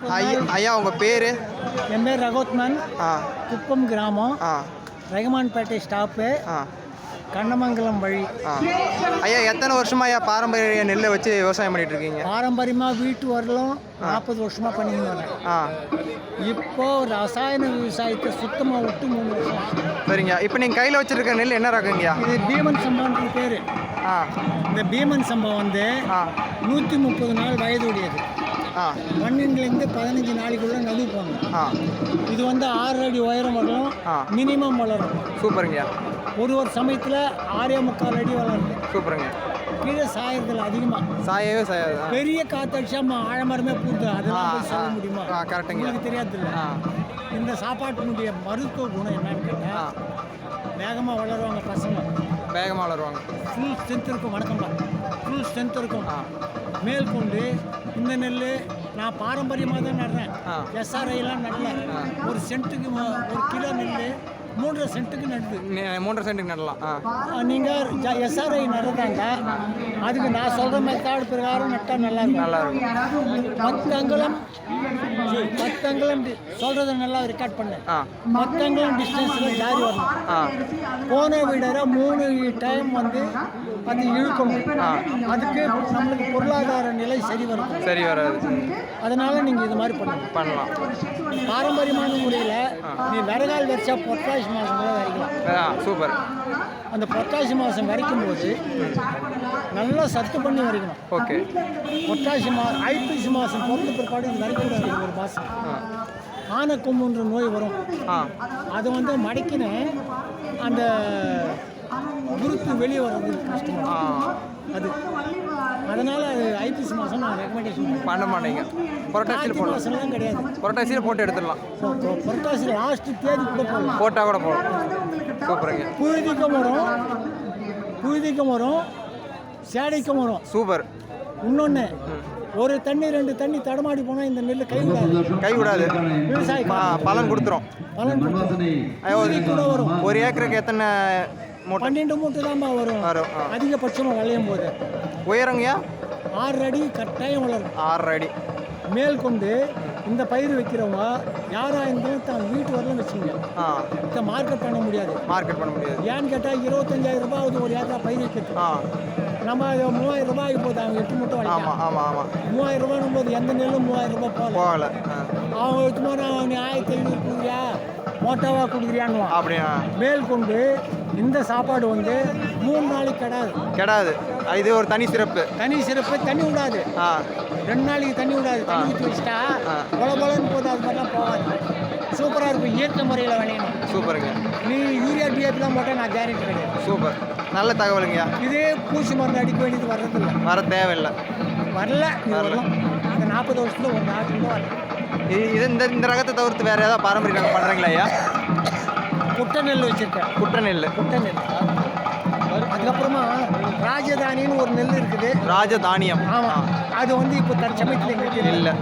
ஐயா ஐயா உங்கள் பேர்? என் பேர் ரகோத்மன். ஆ. குப்பம் கிராமம். ஆ. ரகுமான்பேட்டை ஸ்டாப்பு. ஆ. கண்ணமங்கலம் வழி. ஆ. ஐயா எத்தனை வருஷமா ஐயா பாரம்பரிய நெல்லை வச்சு விவசாயம் பண்ணிட்டு இருக்கீங்க? பாரம்பரியமாக வீட்டு வரலும் நாற்பது வருஷமாக பண்ணிட்டு வரேன் ஆ. இப்போ ரசாயன விவசாயத்தை சுத்தமாக விட்டு மூணு வருஷம். சரிங்க. இப்போ நீங்கள் கையில் வச்சிருக்க நெல் என்ன ரகங்கய்யா? இது பீமன் சம்பான்ற பேர். ஆ. இந்த பீமன் சம்பா வந்து நூற்றி முப்பது நாள் வயதுடையது ஆ பன்னெண்டுலேருந்து பதினஞ்சு நாளைக்குள்ள ஆ. இது வந்து ஆறு அடி உயரம் வரலாம் ஆ. மினிமம் வளரும். சூப்பருங்கய்யா ஒரு ஒரு சமயத்தில் ஆறே முக்கால் அடி வளருது சூப்பருங்க. கீழே சாயறதில்ல அதிகமாக சாயவே சாயாது. பெரிய காத்தடிச்சா ஆழமரமே பூத்து அதெல்லாம் சொல்ல. முடியுமா? ஆ, கரெக்ட்டுங்க. உங்களுக்கு தெரியாதுல்ல. இந்த சாப்பாட்டினுடைய மருத்துவ குணம் என்னன்னு கேட்டால் வேகமாக வளருவாங்க பசங்க. வேகமாக வளருவாங்க. ஃபுல் ஸ்ட்ரென்த் இருக்கும் வணக்கம்டா. ஃபுல் ஸ்ட்ரென்த் இருக்கும். ஆ. மேல் கொண்டு இந்த நெல் நான் பாரம்பரியமாக தான் நடுறேன். எஸ்ஆர்ஐலாம் நடல. ஒரு சென்ட்டுக்கு ஒரு கிலோ நெல் மூன்றரை சென்ட்டுக்கு நடுது. மூன்றரை சென்ட்டுக்கு நடலாம். ஆ. நீங்கள் எஸ்ஆர்ஐ நடுறாங்க அதுக்கு நான் சொல்கிற மெத்தட் பிரகாரம் நட்டால் நல்லா இருக்கும். நல்லா இருக்கும் பத்து அங்குலம் பத்து அங்குலம் டி- சொல்றத நல்லா ரெக்கார்ட் பண்ணு. ஆ. பத்து அங்குலம் டிஸ்டன்ஸில் ஜாரி வரணும். ஆ. போன விட மூணு டைம் வந்து அது இழுக்கணும் ஆ. அதுக்கு நம்மளுக்கு பொருளாதார நிலை சரி வரும். சரி வராது. அதனால நீங்கள் இது மாதிரி பண்ணுங்க பண்ணலாம். பாரம்பரியமான முறையில் நீ விறகால் வச்சா பொட்டாசி மாதம் கூட வரைக்கலாம். ஆ சூப்பர். அந்த பொட்டாசி மாதம் வரைக்கும் போது நல்லா சத்து பண்ணி வரைக்கணும். ஓகே. பொட்டாசி மா ஐப்பசி மாதம் பிறந்த பிற்பாடு இது வரைக்கூடாது ஒரு மாதம் ஆனக்கொம்புன்ற நோய் வரும். அது வந்து மடக்கின அந்த குருத்து வெளியே வர்றது கஷ்டம். அது. அதனால் அது ஐபிசி மாதம் நான் ரெக்கமெண்டேஷன் பண்ண மாட்டீங்க. புரட்டாசியில் போடலாம். மாதம்லாம் கிடையாது. புரட்டாசியில் போட்டு எடுத்துடலாம். புரட்டாசி லாஸ்ட்டு தேதி கூட போடலாம். போட்டால் கூட போகலாம் சூப்பருங்க. புழுதிக்கம் வரும். புழுதிக்கம் வரும். சேடைக்கம் வரும். சூப்பர். இன்னொன்று ஒரு தண்ணி ரெண்டு தண்ணி தடமாடி போனால் இந்த நெல் கை விடாது. கை விடாது. விவசாயி பலன் கொடுத்துரும். பலன் புழுதி கூட வரும். ஒரு ஏக்கருக்கு எத்தனை பன்னெண்டு மூட்டை தான்ப்பா வரும். அதிகபட்சமாக விளையும் போது. உயரங்கய்யா? ஆறு அடி கட்டாயம் வளரும். ஆறரை அடி. மேல் கொண்டு இந்த பயிர் வைக்கிறவங்க யாராக இருந்தாலும் தான் வீட்டு வரலாம் வச்சுங்க இதை மார்க்கெட் பண்ண முடியாது. மார்க்கெட் பண்ண முடியாது. ஏன்னு கேட்டால் இருபத்தஞ்சாயிரம் ரூபாய் ஆகுது ஒரு ஏக்கரா பயிர் வைக்கிறது நம்ம மூவாயிரம் ரூபாய் போகுது. அவங்க எட்டு மூட்டை ஆமாம் ஆமாம் ஆமாம் மூவாயிரம் ரூபாய் போது எந்த நெல்லும் மூவாயிரம் ரூபாய் போகல. போகலை. அவங்க போனால் நீ ஆயிரத்தி ஐநூறு மோட்டாவாக கொடுக்குறியான்னுவான் அப்படியா? மேல் கொண்டு இந்த சாப்பாடு வந்து மூணு நாளைக்கு கிடாது. கெடாது. இது ஒரு தனி சிறப்பு. தனி சிறப்பு தண்ணி விடாது. ரெண்டு நாளைக்கு தண்ணி விடாது. தண்ணி ஊற்றி வச்சிட்டா ஆ. பொல பொலன்னு போது அது மாதிரிலாம் போகாது. சூப்பராக இருக்கும். இயற்கை முறையில் விளையணும் சூப்பருங்க. நீ யூரியா டிஏபிலாம் போட்டால் நான் கேரண்டி கிடையாது சூப்பர். நல்ல தகவலுங்கய்யா. இதே பூச்சி மருந்து அடிக்க வேண்டியது வர்றதில்ல. வர தேவையில்லை. வரல. வரலாம். இந்த நாற்பது வருஷத்துல ஒரு நாட்டு கூட வரல. இது இந்த இந்த ரகத்தை தவிர்த்து வேறு ஏதாவது பாரம்பரிய ரகம் பண்ணுறீங்களா ஐயா? குட்டை நெல் வச்சுருக்கேன். குட்டை நெல் குட்டை நெல் அதுக்கப்புறமா ராஜதானின்னு ஒரு நெல் இருக்குது. ராஜதானியம். ஆமாம் அது வந்து இப்போ தற்சமயத்தில் இல்லை.